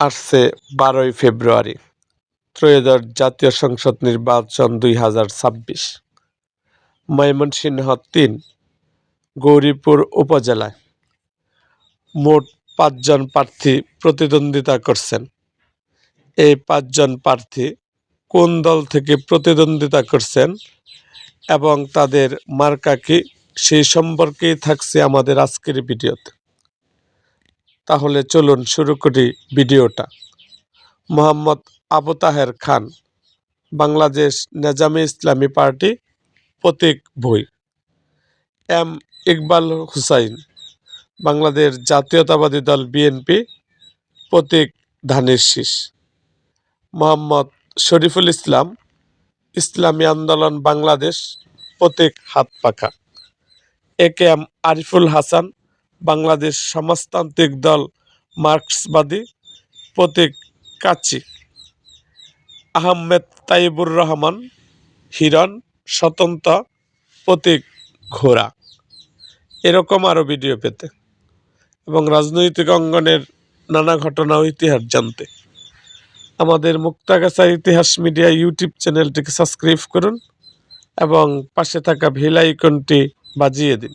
আসছে বারোই ফেব্রুয়ারি, ত্রয়োদশ জাতীয় সংসদ নির্বাচন দুই হাজার ছাব্বিশ। ময়মনসিংহ তিন, গৌরীপুর উপজেলায় মোট পাঁচজন প্রার্থী প্রতিদ্বন্দ্বিতা করছেন। এই পাঁচজন প্রার্থী কোন দল থেকে প্রতিদ্বন্দ্বিতা করছেন এবং তাদের মার্কা কি, সেই সম্পর্কেই থাকছে আমাদের আজকের ভিডিওতে। তাহলে চলুন শুরু করি ভিডিওটা। মোহাম্মদ আবু তাহের খান, বাংলাদেশ নেজামে ইসলামী পার্টি প্রতীক ভুই। এম ইকবাল হুসাইন, বাংলাদেশ জাতীয়তাবাদী দল বিএনপি প্রতীক ধানের শীষ। মোহাম্মদ শরীফুল ইসলাম, ইসলামী আন্দোলন বাংলাদেশ প্রতীক হাত পাখা। A K M Ariful Hasan Bangladesh সমাজতান্ত্রিক দল মার্কসবাদী প্রতীক কাচি। আহমেদ তাইবুর রহমান, হিরণ স্বতন্ত্র প্রতীক ঘোড়া। এরকম আরও ভিডিও পেতে এবং রাজনৈতিক অঙ্গনের নানা ঘটনা ও ইতিহাস জানতে। আমাদের মুক্তাগাছা ইতিহাস মিডিয়া ইউটিউব চ্যানেলটিকে সাবস্ক্রাইব করুন এবং পাশে থাকা ভিল আইকনটি বাজিয়ে দিন।